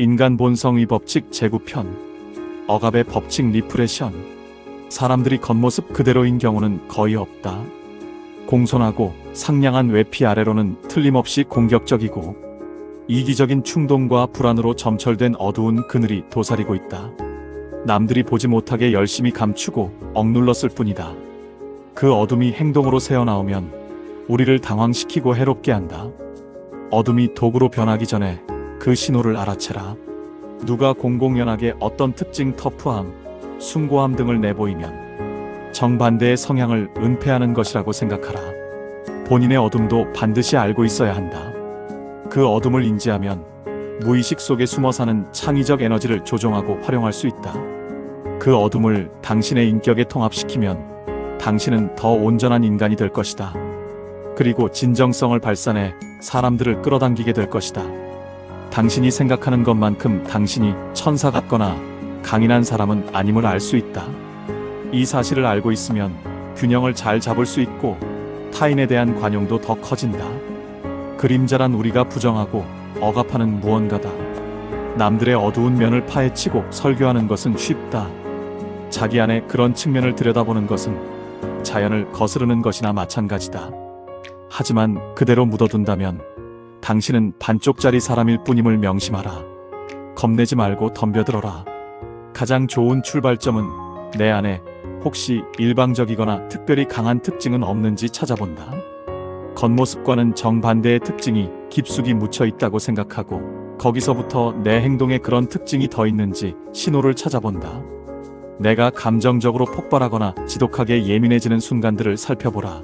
인간 본성의 법칙 제구편 억압의 법칙 리프레션 사람들이 겉모습 그대로인 경우는 거의 없다. 공손하고 상냥한 외피 아래로는 틀림없이 공격적이고 이기적인 충동과 불안으로 점철된 어두운 그늘이 도사리고 있다. 남들이 보지 못하게 열심히 감추고 억눌렀을 뿐이다. 그 어둠이 행동으로 새어나오면 우리를 당황시키고 해롭게 한다. 어둠이 도구로 변하기 전에 그 신호를 알아채라. 누가 공공연하게 어떤 특징 터프함, 숭고함 등을 내보이면 정반대의 성향을 은폐하는 것이라고 생각하라. 본인의 어둠도 반드시 알고 있어야 한다. 그 어둠을 인지하면 무의식 속에 숨어 사는 창의적 에너지를 조종하고 활용할 수 있다. 그 어둠을 당신의 인격에 통합시키면 당신은 더 온전한 인간이 될 것이다. 그리고 진정성을 발산해 사람들을 끌어당기게 될 것이다. 당신이 생각하는 것만큼 당신이 천사 같거나 강인한 사람은 아님을 알 수 있다. 이 사실을 알고 있으면 균형을 잘 잡을 수 있고 타인에 대한 관용도 더 커진다. 그림자란 우리가 부정하고 억압하는 무언가다. 남들의 어두운 면을 파헤치고 설교하는 것은 쉽다. 자기 안에 그런 측면을 들여다보는 것은 자연을 거스르는 것이나 마찬가지다. 하지만 그대로 묻어둔다면 당신은 반쪽짜리 사람일 뿐임을 명심하라. 겁내지 말고 덤벼들어라. 가장 좋은 출발점은 내 안에 혹시 일방적이거나 특별히 강한 특징은 없는지 찾아본다. 겉모습과는 정반대의 특징이 깊숙이 묻혀 있다고 생각하고 거기서부터 내 행동에 그런 특징이 더 있는지 신호를 찾아본다. 내가 감정적으로 폭발하거나 지독하게 예민해지는 순간들을 살펴보라.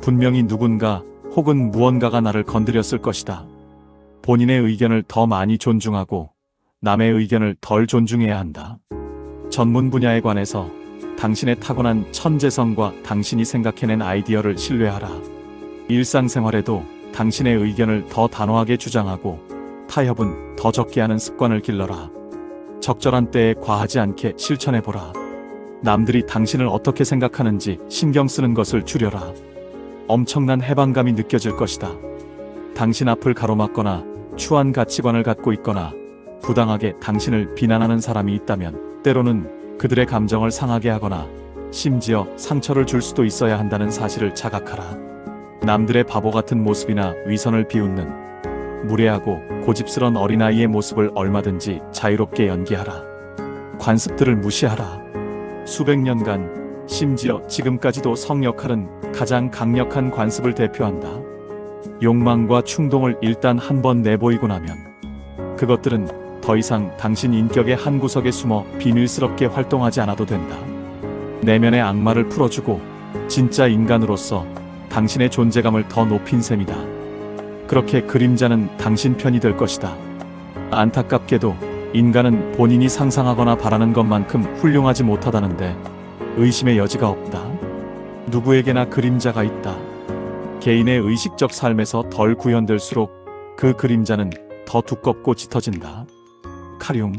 분명히 누군가 혹은 무언가가 나를 건드렸을 것이다. 본인의 의견을 더 많이 존중하고 남의 의견을 덜 존중해야 한다. 전문 분야에 관해서 당신의 타고난 천재성과 당신이 생각해낸 아이디어를 신뢰하라. 일상생활에도 당신의 의견을 더 단호하게 주장하고 타협은 더 적게 하는 습관을 길러라. 적절한 때에 과하지 않게 실천해보라. 남들이 당신을 어떻게 생각하는지 신경 쓰는 것을 줄여라. 엄청난 해방감이 느껴질 것이다. 당신 앞을 가로막거나 추한 가치관을 갖고 있거나 부당하게 당신을 비난하는 사람이 있다면 때로는 그들의 감정을 상하게 하거나 심지어 상처를 줄 수도 있어야 한다는 사실을 자각하라. 남들의 바보 같은 모습이나 위선을 비웃는 무례하고 고집스런 어린아이의 모습을 얼마든지 자유롭게 연기하라. 관습들을 무시하라. 수백 년간 심지어 지금까지도 성 역할은 가장 강력한 관습을 대표한다. 욕망과 충동을 일단 한번 내보이고 나면 그것들은 더 이상 당신 인격의 한 구석에 숨어 비밀스럽게 활동하지 않아도 된다. 내면의 악마를 풀어주고 진짜 인간으로서 당신의 존재감을 더 높인 셈이다. 그렇게 그림자는 당신 편이 될 것이다. 안타깝게도 인간은 본인이 상상하거나 바라는 것만큼 훌륭하지 못하다는데 의심의 여지가 없다. 누구에게나 그림자가 있다. 개인의 의식적 삶에서 덜 구현될수록 그 그림자는 더 두껍고 짙어진다. 카륨